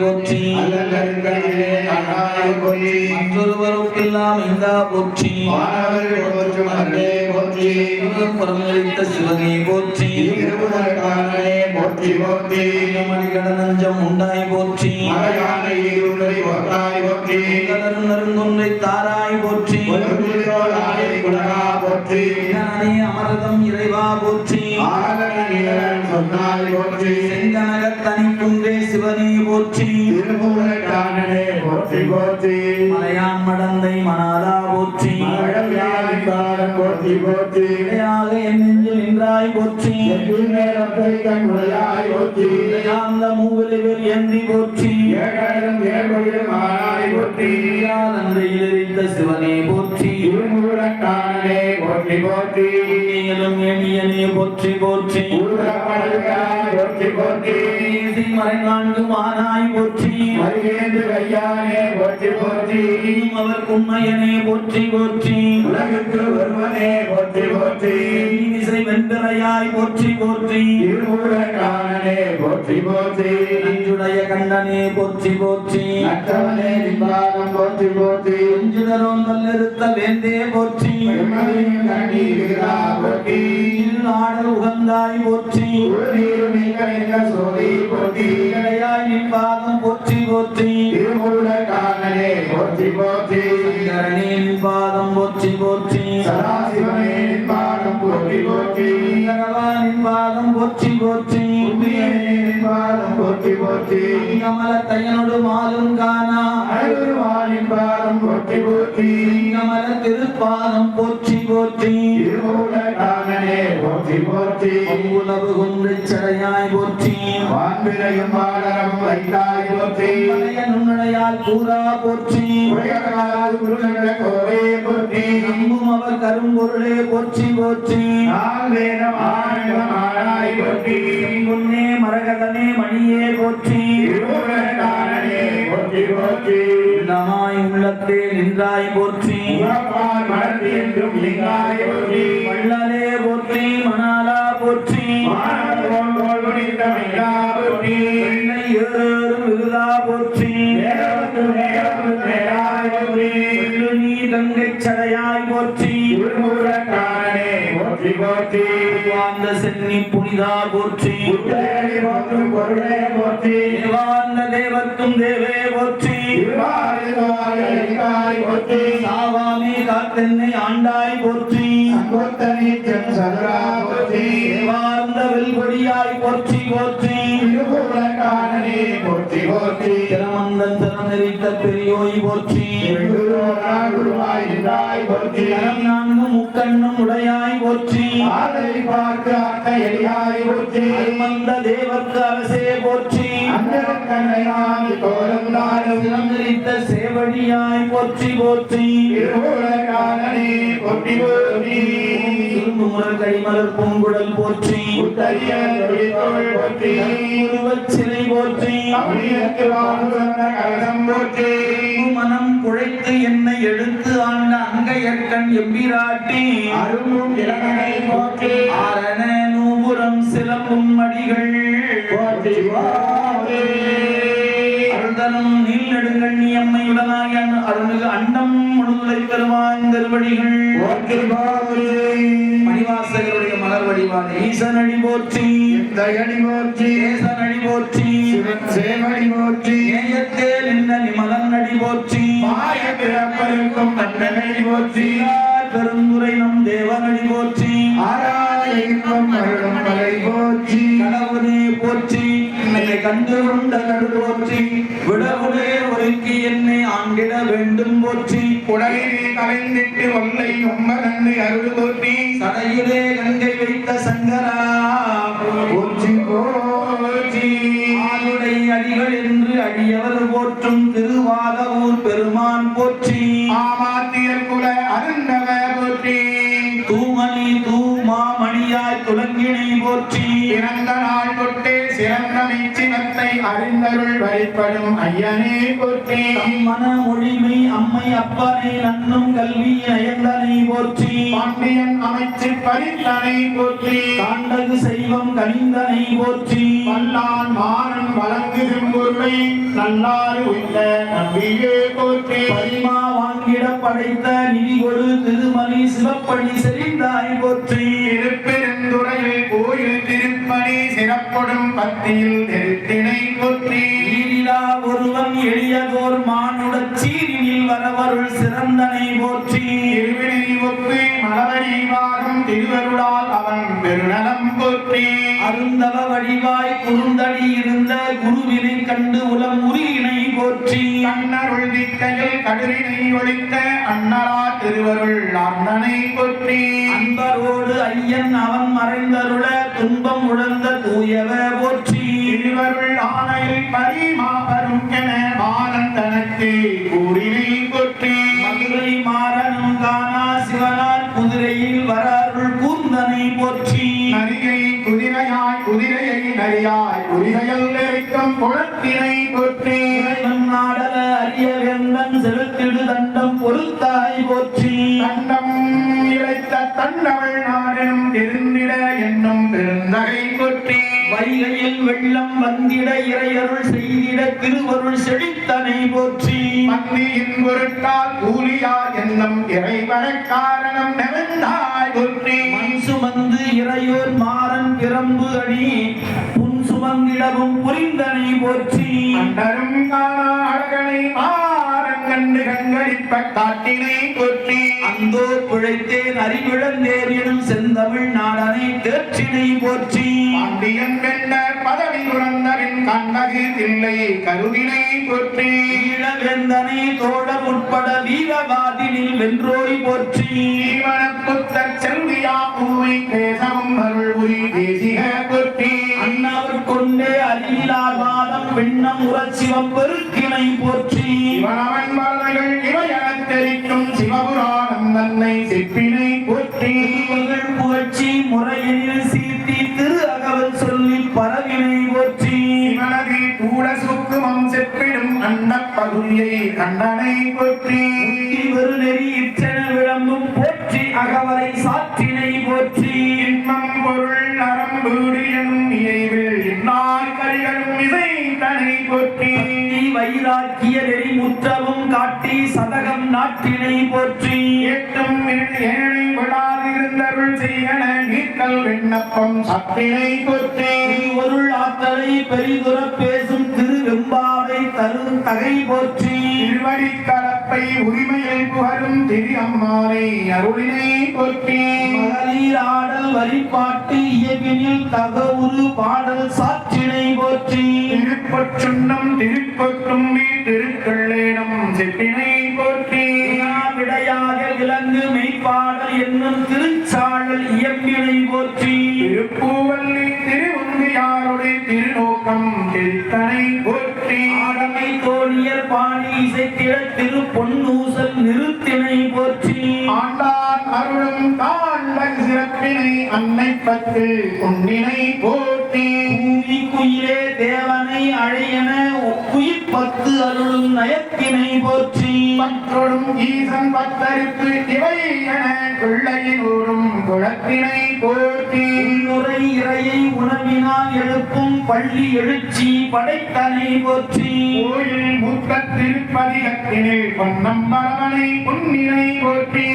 போற்றி. அகழ்ந்தாயிரம் கையே போற்றி. இந்தா சிவனே உண்டாய் நறுங்குன்றை தாராய் போற்றி. ஞானே அமரதம் இறைவா போற்றி. சொன்னாய் போற்றி. செங்கனகத் தனிக்குன்றே சிவனே போற்றி. திருமுதற்காரனே போற்றி போற்றி. மலையான் மடந்தை மணாலா போற்றி. மழவியாதிக்காரன் போற்றி போற்றி. என் நெஞ்சில் நின்றாய் போற்றி. மூவிலிவர் ஏந்தி போற்றி ஏகடம் ஏற்படும் ஆனாய் போற்றி நன்றையில் எரித்த சிவனே போற்றி. திருமுருகக்காரனே போற்றி போற்றி. மேலும் எண்ணியனே போற்றி போற்றி. ஊரகப்படுகாய் போற்றி போற்றி. ஈசி மறைநான்கு மானாய் போற்றி. மருகேந்து கையானே போற்றி போற்றி. இன்னும் அவர் உண்மையனே போற்றி போற்றி. உலகுக்கு ஒருவனே போற்றி போற்றி. திருமுருகக்காரனே போற்றி போற்றி. நஞ்சுடைய கண்டனே போற்றி போற்றி. நற்றவனே நிம்பாதம் போற்றி போற்றி. நெஞ்சுடரோன் நல்லிருத்த வேந்தே போற்றி. போற்றி. ஆடல் உகந்தாய் போற்றி. சோதி போற்றி. இடையாய் நின்பாதம் போற்றி போற்றி. திருமுருகக்காரனே போற்றி போற்றி. சங்கரனே நின்பாதம் போற்றி போற்றி. சதாசிவனே நின்பாதம் போற்றி போற்றி. பகவானின் பாதம் போற்றி போற்றி. நின்பாதம் போற்றி போற்றி. கமல தையனோடு மாலும் காணா. அருள்வானின் பாதம் போற்றி போற்றி. கமல திருப்பாதம் போற்றி. போற்றி திருமூலகாரனே போற்றி போற்றி. உலவு கொண்டு சடையாய் போற்றி. வான்பிரையும் வானரம் வைத்தாய் போற்றி. நுண்ணையால் கூறா போற்றி. கோவே போற்றி. நம்பும் அவர் கரும்பொருளே போற்றி போற்றி. போற்றி. முன்னே மரகதனே மணியே போற்றி போற்றி. உள்ளமாய் உள்ளத்தே நின்றாய் போற்றி. வள்ளலே போற்றி. மணாலா போற்றி. ஏறும் விருதா போற்றி. நீ கங்கை சடையாய் போற்றி. போற்றி போற்றி. வாழ்ந்த சென்னி புனிதா போற்றி. பொருளே போற்றி. தேவர்க்கும் தேவே. திருவாரிதாய் போற்றி. சாவாமே காத்தென்னை ஆண்டாய் போற்றி. சங்கோத்தனீச்சன் சதுரா போற்றி. தேவார்ந்த வெல்கொடியாய் போற்றி போற்றி. திருமூலகாரனே போற்றி போற்றி. திறனெறித்த பெரியோய் போற்றி. குருவாய் போற்றி. நான்கு முக்கண்ணும் உடையாய் போற்றி. ஆதரை பார்த்து ஆட்ட எளியாய் போற்றி. மந்த தேவர்க்கு அரசே போற்றி. அந்தரக்கண்ணையான் கோலம் நாடும். திறனெறித்த சேவடியாய் போற்றி போற்றி. திருமூலகாரனே போற்றி போற்றி. திருமுமர் கைமலர் பூங்குடல் போற்றி. உருவச் சிலை போற்றி. கலசம் போற்றி. மனம் குழைத்து என்னை எடுத்து ஆண்ட அங்கையற்கண் எம்பிராட்டி. அருளும் இளமனை போற்றி. ஆரண நூபுரம் சிலம்பும் மடிகள். போற்றி அருள்மிகு அண்டம் முழுதுலை பெருமான் திருவடிகள் மணிவாசகருடைய மலர் ஈசனடி போற்றி. தயடி போற்றி. தேசனடி போற்றி. சிவன். சேவடி போற்றி. நேயத்தே மன்னனடி போற்றி. பெருந்துரை நம் தேவனடி போற்றி. இன்பம் அருளும் மலை போற்றி. கடவுளே போற்றி. என்னை கண்டு கொண்ட கடு போற்றி. விடவுளே ஒருக்கி என்னை ஆண்டிட வேண்டும் போற்றி. உடலில் கலைந்திட்டு ஒல்லை உம்மகன்னு அருள் போற்றி. சடையிலே கங்கை வைத்த சங்கரா. போற்றி போற்றி. அடிகள் என்று அடியவர் போற்றும். திருவாதவூர் பெருமான் போற்றி. ஆமாத்தியர் குல அருந்தவ போற்றி. தூமணி தூமாமணியாய் துலங்கினை போற்றி. பிறந்த நாள் தொட்டே சிறந்த மிச்சினத்தை அறிந்தருள் வழிபடும் ஐயனே போற்றி. தம் மன மொழிமை அம்மை அப்பனை நன்னும் கல்வி அயந்தனை அமைச்சு பரிந்தனை போற்றி. காண்டகு செய்வம் கனிந்தனை போற்றி. வல்லான் மாறன் வழங்கு செம்பொருளை நல்லாறு உள்ள நம்பியே போற்றி. பரிமா வாங்கிட படைத்த நிதி கொடு திருமணி சிவப்பணி செறிந்தாய் போற்றி. திருப்பெருந்துறையில் கோயில் திருப்பணி சிறப்படும் பத்தியில் திருத்தினை போற்றி. ஒருவன் எளியதோர் மானுடச் சீரினில் வரவருள் சிறந்தனை போற்றி. மலவரி திருவருளால் அவன் பெருநலம் போற்றி. அருந்தவ வடிவாய் குறுந்தடி இருந்த குருவினை கண்டு உலம் உருகினை போற்றி. கண்ணருள் திக்கையில் கடுவினை ஒழித்த அண்ணலா திருவருள் அர்ணனை போற்றி. அன்பரோடு ஐயன் அவன் மறைந்தருள துன்பம் உழந்த தூயவ போற்றி. போற்றி இறைவன் நாடல அரிய வேந்தன் செலுத்திடு தண்டம் பொறுத்தாய் போற்றி. தண்டம் இழைத்த தண்டவள் நாடெனும் தெரிந்திட என்னும் பெருந்தகை போற்றி. வைகையில் வெள்ளம் வந்திட இறையருள் செய்திட திருவருள் செழித்தனை போற்றி. மந்தியின் பொருட்டால் கூலியா என்னும் இறைவனக் காரணம் நெருந்தாய் போற்றி. சுமந்து இறையோர் மாறன் பிரம்பு அணி புன் சுமந்திடவும் புரிந்தனை போற்றி. அண்டரும் காணா அழகனை மாறங்கண்டு கண்களிப்ப காட்டினை போற்றி. அந்தோ பிழைத்தேன் அறிவிழந்தேன் எனும் செந்தமிழ் நாடனை தேற்றினை போற்றி. பாண்டியன் வென்ற பதவி துறந்தவின் கண்ணகு தில்லை கருதினை போற்றி. ஈழவேந்தனை தோழர் உட்பட வீரவாதினில் வென்றோய் போற்றி. புத்தர் செல்வியா பூவை பேசவும் அருள் தேசிக போற்றி. கொண்டே வாதம் வெண்ணம் உரச்சிவம் பெருக்கினை போற்றி. இவனவன் மலர்கள் இவையெனத் தெரிக்கும் சிவபுராணம் தன்னை செப்பினை போற்றி. புகழ் புகழ்ச்சி முறையினில் சீர்த்தி திரு அகவல் சொல்லி பரவினை போற்றி. இவனது கூட சுக்குமம் செப்பிடும் அன்னப் பகுதியை கண்டனை போற்றி. ஒரு நெறி இற்றென விளம்பும் போற்றி அகவலை சாற்றினை போற்றி. இன்பம் பொருள் நரம்பூடு எனும் இயைவில் இந்நாள் கரிகளும் இசை போற்றி வைராக்கிய நெறி முற்றவும் காட்டி சதகம் நாட்டினை போற்றி. எட்டும் ஏழை விடாதிருந்தருள் செய்யன நீக்கல் விண்ணப்பம் சத்தினை போற்றி பொருள் ஆற்றலை பெரிதுர பேசும் திரு வெம்பாவை தரும் தகை போற்றி. திருவடி கலப்பை உரிமையில் புகழும் திரு அம்மானை அருளினை போற்றி. ஆடல் வரிப்பாட்டு இயற்பினில் தகவுரு பாடல் சாற்றினை போற்றி. திருப்பச்சுன்னம் திருப்பத்தும்பி திருக்கள்ளேனம் செட்டினை போற்றி. விடையாக விலங்கு மெய்ப்பாடல் என்னும் திருச்சாடல் இயம்பினை போற்றி. திருப்பூவல்லி திருவுந்தியாருடைய திருநோக்கம் திருத்தனை போற்றி. ஆடமை தோழியர் பாணி இசைத்திட திரு பொன்னூசல் நிறுத்தினை போற்றி. ஆண்டான் அருளும் காண்பன் சிறப்பினை அன்னை பத்து உன்னினை போற்றி. பூமி குயிலே தேவனை அழையன பத்து அருளும் நயத்தினை போற்றி. பற்றொடும் ஈசன் பத்தருக்கு இவை என பிள்ளையினூரும் குளத்தினை போற்றி. உன்னுரை இறையை உணவினால் எழுப்பும் பள்ளி எழுச்சி படைத்தனை போற்றி. கோயில் மூத்த திருப்பதிகத்தினில் பொன்னம்பலவனை பொன்னினை போற்றி